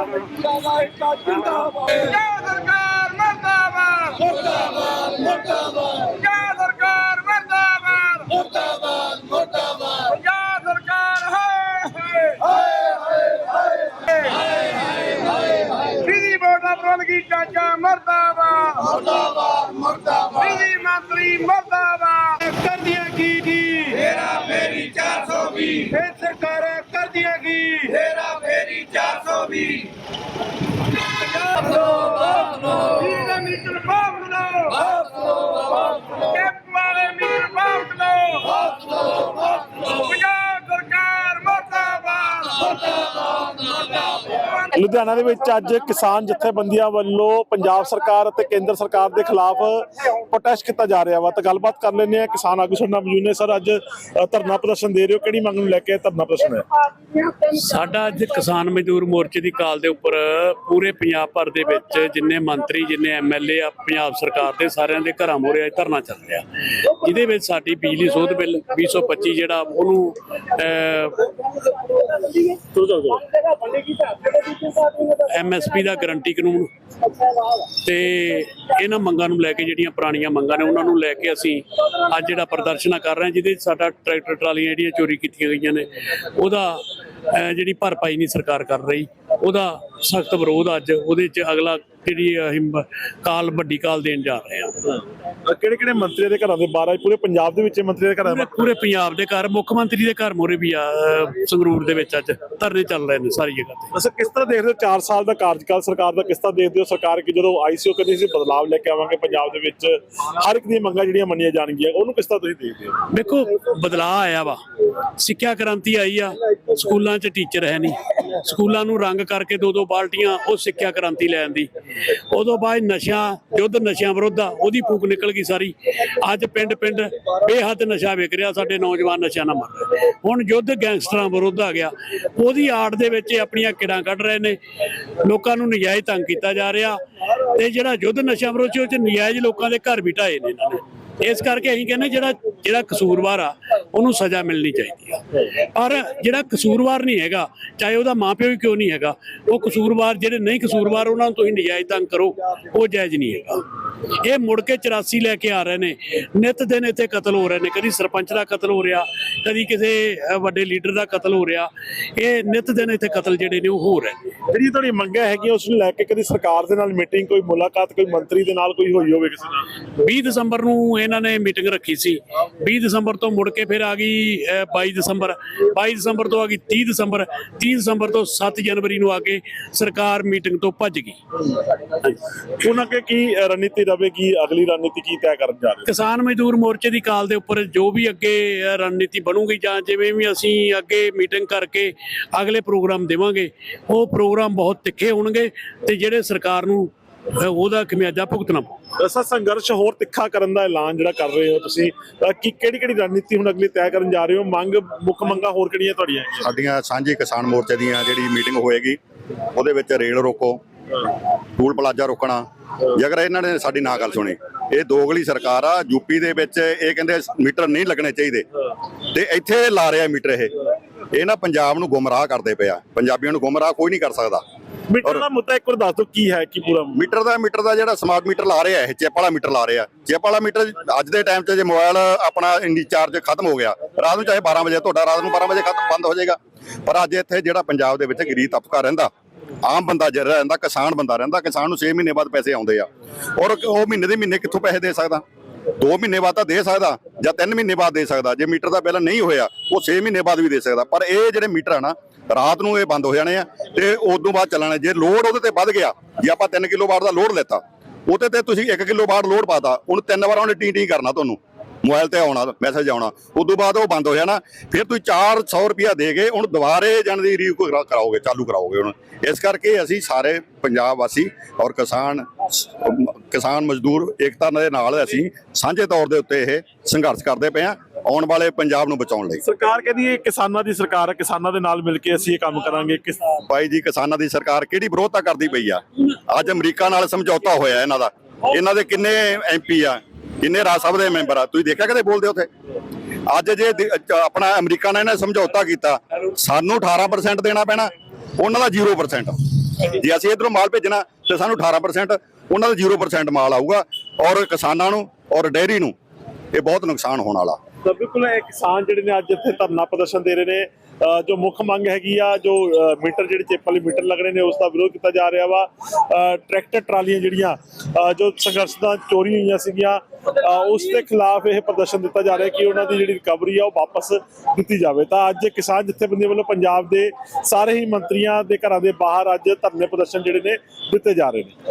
ਜਿੰਦਾਬਾਦ ਜਿੰਦਾਬਾਦ ਜੈ ਸਰਕਾਰ ਮਰਦਾਬਾਦ ਮੁਰਦਾਬਾਦ ਮੁਰਦਾਬਾਦ ਜੈ ਸਰਕਾਰ ਮਰਦਾਬਾਦ ਮੁਰਦਾਬਾਦ ਮੁਰਦਾਬਾਦ ਪੰਜਾਬ ਸਰਕਾਰ ਹਾਏ ਹਾਏ ਬਿਜਲੀ ਬੋਰਡ ਦਾ ਪ੍ਰਬੰਧਕੀ ਚਾਚਾ ਮਰਦਾਬਾਦ ਮੁਰਦਾਬਾਦ ਮੁਰਦਾਬਾਦ 420 420 ਵਾਪਸ ਲਓ ਵਾਪਸ ਲਓ ਲੁਧਿਆਣਾ ਦੇ ਵਿੱਚ ਅੱਜ ਕਿਸਾਨ ਜਥੇਬੰਦੀਆਂ ਵੱਲੋਂ ਪੰਜਾਬ ਸਰਕਾਰ ਅਤੇ ਕੇਂਦਰ ਸਰਕਾਰ ਦੇ ਖਿਲਾਫ ਪ੍ਰੋਟੈਸਟ ਕੀਤਾ ਜਾ ਰਿਹਾ ਵਾ। ਤਾਂ ਗੱਲਬਾਤ ਕਰ ਲੈਂਦੇ ਆ ਕਿਸਾਨ ਆਗੂ ਸਾਡੇ ਨਾਲ ਨੇ? ਸਰ, ਅੱਜ ਧਰਨਾ ਪ੍ਰਦਰਸ਼ਨ ਦੇ ਰਹੇ ਹੋ। ਕਿਹੜੀ ਮੰਗ ਨੂੰ ਲੈ ਕੇ ਧਰਨਾ ਪ੍ਰਦਰਸ਼ਨ ਹੈ ਸਾਡਾ ਅੱਜ ਕਿਸਾਨ ਮਜ਼ਦੂਰ ਮੋਰਚੇ ਦੀ ਕਾਲ ਦੇ ਉੱਪਰ ਪੂਰੇ ਪੰਜਾਬ ਭਰ ਦੇ ਵਿੱਚ ਜਿੰਨੇ ਮੰਤਰੀ, ਜਿੰਨੇ ਐਮਐਲਏ ਆ, ਪੰਜਾਬ ਸਰਕਾਰ ਦੇ ਸਾਰਿਆਂ ਦੇ ਘਰਾਂ ਮੋਰੇ ਅੱਜ ਧਰਨਾ ਚੱਲ ਰਿਹਾ। ਜਿਹਦੇ ਵਿੱਚ ਸਾਡੀ ਬਿਜਲੀ ਸੋਧ ਬਿੱਲ 225 ਜਿਹੜਾ ਉਹਨੂੰ ਐਮਐਸਪੀ ਦਾ ਗਰੰਟੀ ਕਾਨੂੰਨ ਤੇ ਇਹਨਾਂ ਮੰਗਾਂ ਨੂੰ ਲੈ ਕੇ ਜਿਹੜੀਆਂ ਪੁਰਾਣੀਆਂ ਮੰਗਾਂ ਨੇ, ਉਹਨਾਂ ਨੂੰ ਲੈ ਕੇ ਅਸੀਂ ਅੱਜ ਜਿਹੜਾ ਪ੍ਰਦਰਸ਼ਨ ਕਰ ਰਹੇ ਹਾਂ, ਜਿਹਦੇ ਸਾਡਾ ਟਰੈਕਟਰ ਟਰਾਲੀਆਂ ਜਿਹੜੀਆਂ ਚੋਰੀ ਕੀਤੀਆਂ ਗਈਆਂ ਨੇ, ਉਹਦਾ ਜਿਹੜੀ ਭਰਪਾਈ ਨਹੀਂ ਸਰਕਾਰ ਕਰ ਰਹੀ। ਉਹਦਾ ਸਖਤ ਵਿਰੋਧ ਅੱਜ ਉਹਦੇ 'ਚ ਅਗਲਾ ਜਿਹੜੀ ਅਸੀਂ ਕਾਲ ਵੱਡੀ ਕਾਲ ਦੇਣ ਜਾ ਰਹੇ ਹਾਂ। ਕਿਹੜੇ ਕਿਹੜੇ ਮੰਤਰੀ ਦੇ ਘਰਾਂ ਦੇ ਬਾਹਰ ਪੂਰੇ ਪੰਜਾਬ ਦੇ ਵਿੱਚ ਮੰਤਰੀ ਦੇ ਘਰਾਂ ਦੇ ਪੂਰੇ ਪੰਜਾਬ ਦੇ ਘਰ ਮੁੱਖ ਮੰਤਰੀ ਦੇ ਘਰ ਮੋਰੇ ਵੀ ਆ ਸੰਗਰੂਰ ਦੇ ਵਿੱਚ ਅੱਜ। ਧਰਨੇ ਚੱਲ ਰਹੇ ਨੇ ਸਾਰੀ ਜਗ੍ਹਾ ਤੇ। ਅਸਰ ਕਿਸ ਤਰ੍ਹਾਂ ਦੇਖਦੇ ਹੋ 4 ਸਾਲ ਦਾ ਕਾਰਜਕਾਲ ਸਰਕਾਰ ਦਾ? ਕਿਸ ਤਰ੍ਹਾਂ ਦੇਖਦੇ ਹੋ ਸਰਕਾਰ ਕਿ ਜਦੋਂ ਆਈਸੀਓ ਕਹਿੰਦੀ ਸੀ ਬਦਲਾਵ ਲੈ ਕੇ ਆਵਾਂਗੇ ਪੰਜਾਬ ਦੇ ਵਿੱਚ। ਹਰ ਇੱਕ ਦੀਆਂ ਮੰਗਾਂ ਜਿਹੜੀਆਂ ਮੰਨੀਆਂ ਜਾਣਗੀਆਂ ਉਹਨੂੰ ਕਿਸ ਤਰ੍ਹਾਂ ਤੁਸੀਂ ਦੇਖਦੇ ਹੋ? ਦੇਖੋ ਬਦਲਾਅ ਆਇਆ ਵਾ। ਸਿੱਖਿਆ ਕ੍ਰਾਂਤੀ ਆਈ ਆ ਸਕੂਲਾਂ 'ਚ ਟੀਚਰ ਹੈ ਨਹੀਂ ਸਕੂਲਾਂ ਨੂੰ ਰੰਗ ਕਰਕੇ ਦੋ ਦੋ ਬਾਲਟੀਆਂ ਉਹ ਸਿੱਖਿਆ ਕ੍ਰਾਂਤੀ ਲੈਣ ਦੀ ਉਦੋਂ ਬਾਅਦ ਨਸ਼ਾ ਯੁੱਧ ਨਸ਼ਿਆਂ ਵਿਰੁੱਧ ਉਹਦੀ ਫੂਕ ਨਿਕਲ ਗਈ ਸਾਰੀ। ਅੱਜ ਪਿੰਡ ਪਿੰਡ ਬੇਹੱਦ ਨਸ਼ਾ ਵਿਕ ਰਿਹਾ ਸਾਡੇ ਨੌਜਵਾਨ ਨਸ਼ਿਆਂ ਨਾਲ ਮਰ ਰਹੇ। ਹੁਣ ਯੁੱਧ ਗੈਂਗਸਟਰਾਂ ਵਿਰੁੱਧ ਆ ਗਿਆ। ਉਹਦੀ ਆੜ ਦੇ ਵਿੱਚ ਆਪਣੀਆਂ ਕਿੜਾਂ ਕੱਢ ਰਹੇ ਨੇ। ਲੋਕਾਂ ਨੂੰ ਨਜਾਇਜ਼ ਤੰਗ ਕੀਤਾ ਜਾ ਰਿਹਾ। ਤੇ ਜਿਹੜਾ ਯੁੱਧ ਨਸ਼ਿਆਂ ਵਿਰੋਧ ਸੀ, ਉਹ ਚ ਨਜਾਇਜ਼ ਲੋਕਾਂ ਦੇ ਘਰ ਵੀ ਢਾਏ ਨੇ ਇਹਨਾਂ ਨੇ। ਇਸ ਕਰਕੇ ਅਸੀਂ ਕਹਿੰਦੇ ਜਿਹੜਾ ਜਿਹੜਾ ਕਸੂਰਵਾਰ ਆ, ਉਹਨੂੰ ਸਜ਼ਾ ਮਿਲਣੀ ਚਾਹੀਦੀ ਆ। ਪਰ ਜਿਹੜਾ ਕਸੂਰਵਾਰ ਨਹੀਂ ਹੈਗਾ, ਚਾਹੇ ਉਹਦਾ ਮਾਪਿਓ ਹੀ ਕਿਉਂ ਨਹੀਂ ਹੈਗਾ, ਉਹ ਕਸੂਰਵਾਰ, ਜਿਹੜੇ ਨਹੀਂ ਕਸੂਰਵਾਰ, ਉਹਨਾਂ ਨੂੰ ਤੁਸੀਂ ਨਜਾਇਜ਼ ਤੰਗ ਕਰੋ, ਉਹ ਜਾਇਜ਼ ਨਹੀਂ ਹੈਗਾ। ਇਹ ਮੁੜ ਕੇ 84 ਲੈ ਕੇ ਆ ਰਹੇ ਨੇ। ਨਿਤ ਦਿਨ ਇੱਥੇ ਕਤਲ ਹੋ ਰਹੇ ਨੇ। ਕਦੀ ਸਰਪੰਚ ਦਾ ਕਤਲ ਹੋ ਰਿਹਾ ਕਦੀ ਕਿਸੇ ਵੱਡੇ ਲੀਡਰ ਦਾ ਕਤਲ ਹੋ ਰਿਹਾ। ਇਹ ਨਿਤ ਦਿਨ ਇੱਥੇ ਕਤਲ ਜਿਹੜੇ ਨੇ ਉਹ ਹੋ ਰਹੇ ਨੇ। ਜਿਹੜੀ ਤੁਹਾਡੀ ਮੰਗਾਂ ਹੈਗੀਆਂ ਉਸ ਨੂੰ ਲੈ ਕੇ ਕਦੀ ਸਰਕਾਰ ਦੇ ਨਾਲ ਮੀਟਿੰਗ ਕੋਈ ਮੁਲਾਕਾਤ ਕੋਈ ਮੰਤਰੀ ਦੇ ਨਾਲ ਕੋਈ ਹੋਈ ਹੋਵੇ ਕਿਸੇ ਨਾਲ? 20 ਦਸੰਬਰ ਨੂੰ ਇਹਨਾਂ ਨੇ ਮੀਟਿੰਗ ਰੱਖੀ ਸੀ। 20 ਦਸੰਬਰ ਤੋਂ ਮੁੜ ਕੇ ਫਿਰ ਆ ਗਈ ਅਹ, 22 ਦਸੰਬਰ। 22 ਦਸੰਬਰ ਤੋਂ ਆ ਗਈ 30 ਦਸੰਬਰ। 30 ਦਸੰਬਰ ਤੋਂ 7 ਜਨਵਰੀ ਨੂੰ ਆ ਕੇ ਸਰਕਾਰ ਮੀਟਿੰਗ ਤੋਂ ਭੱਜ ਗਈ। ਉਹਨਾਂ ਅੱਗੇ ਕੀ ਅ, ਰਣਨੀਤੀ ਰਵੇਗੀ ਅਗਲੀ ਰਣਨੀਤੀ ਕੀ ਤੈਅ ਕਰਨ ਜਾ ਰਹੇ ਕਿਸਾਨ ਮਜ਼ਦੂਰ ਮੋਰਚੇ ਦੀ ਕਾਲ ਦੇ ਉੱਪਰ ਜੋ ਵੀ ਅੱਗੇ ਰਣਨੀਤੀ ਬਣੂਗੀ ਜਾਂ ਜਿਵੇਂ ਵੀ ਅਸੀਂ ਅੱਗੇ ਮੀਟਿੰਗ ਕਰਕੇ ਅਗਲੇ ਪ੍ਰੋਗਰਾਮ ਦੇਵਾਂਗੇ ਉਹ ਪ੍ਰੋਗਰਾਮ ਬਹੁਤ ਤਿੱਖੇ ਹੋਣਗੇ ਤੇ ਜਿਹੜੇ ਸਰਕਾਰ ਨੂੰ ਉਹਦਾ ਖਮਿਆਜਾ ਭੁਗਤਣਾ ਅਸਾ ਸੰਘਰਸ਼ ਹੋਰ ਤਿੱਖਾ ਕਰਨ ਦਾ ਐਲਾਨ ਜਿਹੜਾ ਕਰ ਰਹੇ ਹੋ ਤੁਸੀਂ ਕੀ ਕਿਹੜੀ ਕਿਹੜੀ ਰਣਨੀਤੀ ਹੁਣ ਅਗਲੀ ਤੈਅ ਕਰਨ ਜਾ ਰਹੇ ਹੋ? ਮੰਗ ਮੁੱਖ ਮੰਗਾਂ ਹੋਰ ਕਿਹੜੀਆਂ ਤੁਹਾਡੀਆਂ ਹੈਗੀਆਂ? ਸਾਡੀਆਂ ਸਾਂਝੀ ਕਿਸਾਨ ਮੋਰਚੇ ਦੀਆਂ ਜਿਹੜੀ ਮੀਟਿੰਗ ਹੋਏਗੀ ਉਹਦੇ ਵਿੱਚ ਰੇਲ ਰੋਕੋ ਟੂਲ ਪਲਾਜ਼ਾ ਰੋਕਣਾ। ਜੇ ਅਗਰ ਇਹਨਾਂ ਨੇ ਸਾਡੀ ਨਾ ਗੱਲ ਸੁਣੀ ਇਹ ਦੋਗਲੀ ਸਰਕਾਰ ਆ ਯੂਪੀ ਦੇ ਵਿੱਚ ਇਹ ਕਹਿੰਦੇ ਮੀਟਰ ਨਹੀਂ ਲੱਗਣੇ ਚਾਹੀਦੇ। ਤੇ ਇੱਥੇ ਲਾ ਰਿਹਾ ਮੀਟਰ ਇਹ। ਇਹ ਨਾ ਪੰਜਾਬ ਨੂੰ ਗੁੰਮਰਾਹ ਕਰਦੇ ਪਿਆ। ਪੰਜਾਬੀਆਂ ਨੂੰ ਗੁੰਮਰਾਹ ਕੋਈ ਨਹੀਂ ਕਰ ਸਕਦਾ। ਮੀਟਰ ਦਾ ਮੁੱਦਾ ਇੱਕ ਵਾਰ ਦੱਸ ਦਿਓ ਕੀ ਹੈ ਕੀ ਪੂਰਾ ਮੀਟਰ ਦਾ ਮੀਟਰ ਦਾ ਜਿਹੜਾ ਸਮਾਰਟ ਮੀਟਰ ਲਾ ਰਿਹਾ ਇਹ ਚਿਪ ਵਾਲਾ ਮੀਟਰ ਲਾ ਰਿਹਾ। ਚਿਪ ਵਾਲਾ ਮੀਟਰ ਅੱਜ ਦੇ ਟਾਈਮ 'ਚ ਜੇ ਮੋਬਾਈਲ ਆਪਣਾ ਇੰਡੀ ਚਾਰਜ ਖਤਮ ਹੋ ਗਿਆ ਰਾਤ ਨੂੰ ਚਾਹੇ 12 ਵਜੇ ਤੁਹਾਡਾ ਰਾਤ ਨੂੰ 12 ਵਜੇ ਖਤਮ ਬੰਦ ਹੋ ਜਾਏਗਾ। ਪਰ ਅੱਜ ਇੱਥੇ ਜਿਹੜਾ ਪੰਜਾਬ ਦੇ ਵਿੱਚ ਗਰੀਬ ਤਬਕਾ ਰਹਿੰਦਾ ਆਮ ਬੰਦਾ ਜਿਹੜਾ ਰਹਿੰਦਾ, ਕਿਸਾਨ ਬੰਦਾ ਰਹਿੰਦਾ, ਕਿਸਾਨ ਨੂੰ 6 ਮਹੀਨੇ ਬਾਅਦ ਪੈਸੇ ਆਉਂਦੇ ਆ। ਔਰ ਉਹ ਮਹੀਨੇ ਦੇ ਮਹੀਨੇ ਕਿੱਥੋਂ ਪੈਸੇ ਦੇ ਸਕਦਾ? 2 ਮਹੀਨੇ ਬਾਅਦ ਤਾਂ ਦੇ ਸਕਦਾ ਜਾਂ 3 ਮਹੀਨੇ ਬਾਅਦ ਦੇ ਸਕਦਾ। ਜੇ ਮੀਟਰ ਦਾ ਬਿੱਲ ਨਹੀਂ ਹੋਇਆ, ਉਹ 6 ਮਹੀਨੇ ਬਾਅਦ ਵੀ ਦੇ ਸਕਦਾ। ਪਰ ਇਹ ਜਿਹੜੇ ਮੀਟਰ ਆ ਨਾ, ਰਾਤ ਨੂੰ ਇਹ ਬੰਦ ਹੋ ਜਾਣੇ ਆ ਤੇ ਉਦੋਂ ਬਾਅਦ ਚੱਲਣੇ। ਜੇ ਲੋਡ ਉਹਦੇ ਤੇ ਵੱਧ ਗਿਆ, ਜੇ ਆਪਾਂ 3 ਕਿਲੋ ਵਾਟ ਦਾ ਲੋਡ ਲੈਤਾ, ਉਹਦੇ ਤੇ ਤੁਸੀਂ 1 ਕਿਲੋ ਵਾਟ ਲੋਡ ਪਾਤਾ, ਉਹਨੂੰ ਤਿੰਨ ਵਾਰ ਉਹਨੇ ਟੀ ਟੀ ਕਰਨਾ ਤੁਹਾਨੂੰ। ਮੋਬਾਈਲ ਤੇ ਆਉਣਾ ਮੈਸੇਜ ਆਉਣਾ ਉਦੋਂ ਬਾਅਦ ਉਹ ਬੰਦ ਹੋ ਜਾਣਾ। ਫਿਰ ਤੁਸੀਂ 400 ਰੁਪਿਆ ਦੇ ਕੇ ਹੁਣ ਦੁਬਾਰੇ ਜਾਣ ਦੀ ਰੀਕ ਕਰਾਓਗੇ ਚਾਲੂ ਕਰਾਓਗੇ ਹੁਣ। ਇਸ ਕਰਕੇ ਅਸੀਂ ਸਾਰੇ ਪੰਜਾਬ ਵਾਸੀ ਔਰ ਕਿਸਾਨ ਕਿਸਾਨ ਮਜ਼ਦੂਰ ਏਕਤਾ ਦੇ ਨਾਲ ਅਸੀਂ ਸਾਂਝੇ ਤੌਰ ਦੇ ਉੱਤੇ ਇਹ ਸੰਘਰਸ਼ ਕਰਦੇ ਪਏ ਆ ਆਉਣ ਵਾਲੇ ਪੰਜਾਬ ਨੂੰ ਬਚਾਉਣ ਲਈ। ਸਰਕਾਰ ਕਹਿੰਦੀ ਇਹ ਕਿਸਾਨਾਂ ਦੀ ਸਰਕਾਰ ਹੈ ਕਿਸਾਨਾਂ ਦੇ ਨਾਲ ਮਿਲ ਕੇ ਅਸੀਂ ਇਹ ਕੰਮ ਕਰਾਂਗੇ ਭਾਈ ਜੀ ਕਿਸਾਨਾਂ ਦੀ ਸਰਕਾਰ ਕਿਹੜੀ ਵਿਰੋਧਤਾ ਕਰਦੀ ਪਈ ਆ? ਅੱਜ ਅਮਰੀਕਾ ਨਾਲ ਸਮਝੌਤਾ ਹੋਇਆ ਇਹਨਾਂ ਦਾ। ਇਹਨਾਂ ਦੇ ਕਿੰਨੇ ਐਮਪੀ ਆ? ਕਿੰਨੇ ਰਾਜ ਸਭਾ ਦੇ ਮੈਂਬਰ ਆ? ਤੁਸੀਂ ਦੇਖਿਆ ਕਦੇ ਬੋਲਦੇ ਉੱਥੇ? ਅੱਜ ਜੇ ਆਪਣਾ ਅਮਰੀਕਾ ਨੇ ਇਹਨੇ ਸਮਝੌਤਾ ਕੀਤਾ, ਸਾਨੂੰ 18% ਦੇਣਾ ਪੈਣਾ, ਉਹਨਾਂ ਦਾ 0% ਜੇ ਅਸੀਂ ਇਧਰੋਂ ਮਾਲ ਭੇਜਣਾ, ਤੇ ਸਾਨੂੰ 18% ਉਹਨਾਂ ਦਾ 0% ਮਾਲ ਆਊਗਾ, ਔਰ ਕਿਸਾਨਾਂ ਨੂੰ, ਔਰ ਡੇਅਰੀ ਨੂੰ। ਇਹ ਬਹੁਤ ਨੁਕਸਾਨ ਹੋਣ ਵਾਲਾ। ਤਾਂ ਬਿਲਕੁਲ ਇਹ ਕਿਸਾਨ ਜਿਹੜੇ ਨੇ ਅੱਜ ਇੱਥੇ ਧਰਨਾ ਪ੍ਰਦਰਸ਼ਨ ਦੇ ਰਹੇ ਨੇ ਜੋ ਮੁੱਖ ਮੰਗ ਹੈਗੀ ਆ, ਜੋ ਮੀਟਰ ਜਿਹੜੇ ਚਿੱਪ ਵਾਲੇ ਮੀਟਰ ਲੱਗਣੇ ਨੇ, ਉਸ ਦਾ ਵਿਰੋਧ ਕੀਤਾ ਜਾ ਰਿਹਾ ਵਾ। ਟਰੈਕਟਰ ਟਰਾਲੀਆਂ ਜਿਹੜੀਆਂ ਜੋ ਸੰਘਰਸ਼ ਦਾ ਚੋਰੀ ਹੋਈਆਂ ਸੀਗੀਆਂ ਉਸ ਦੇ ਖਿਲਾਫ ਇਹ ਪ੍ਰਦਰਸ਼ਨ ਦਿੱਤਾ ਜਾ ਰਿਹਾ ਕਿ ਉਹਨਾਂ ਦੀ ਜਿਹੜੀ ਰਿਕਵਰੀ ਆ, ਉਹ ਵਾਪਸ ਦਿੱਤੀ ਜਾਵੇ। ਤਾਂ ਅੱਜ ਕਿਸਾਨ ਜਥੇਬੰਦੀਆਂ ਵੱਲੋਂ ਪੰਜਾਬ ਦੇ ਸਾਰੇ ਹੀ ਮੰਤਰੀਆਂ ਦੇ ਘਰਾਂ ਦੇ ਬਾਹਰ ਅੱਜ ਧਰਨੇ ਪ੍ਰਦਰਸ਼ਨ ਜਿਹੜੇ ਨੇ, ਦਿੱਤੇ ਜਾ ਰਹੇ ਨੇ।